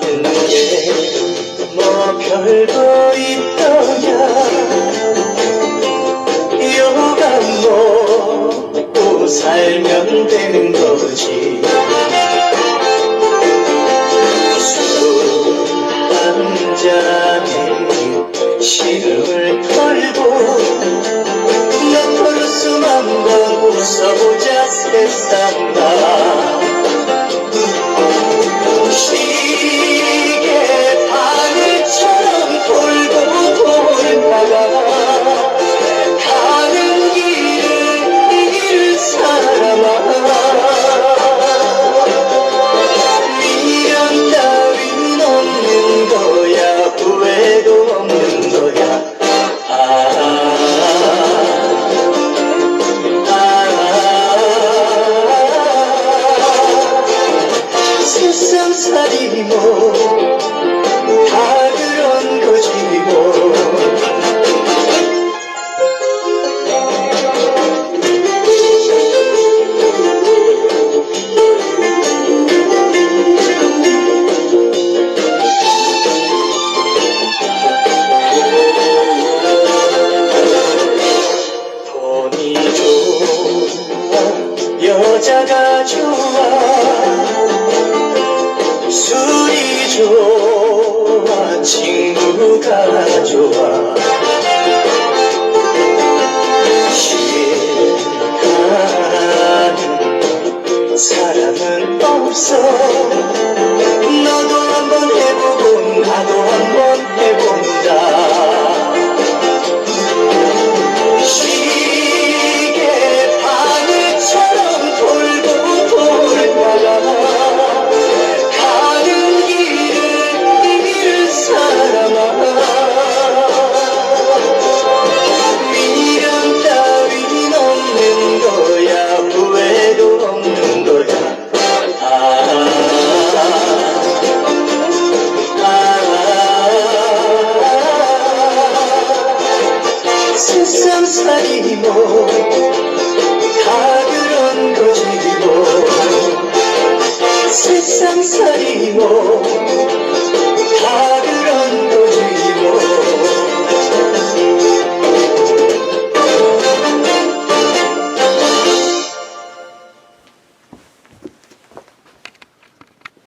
나는 그게 뭐 별거 있더냐? 이유가 뭐고 살면 되는 거지. 술한잔에 시름을 털고 몇 걸음만 더 웃어보자 세상아. yeah 여자가 좋아 술이 좋아 친구가 좋아. 싫어하는 사람은 없어. 세상 살이고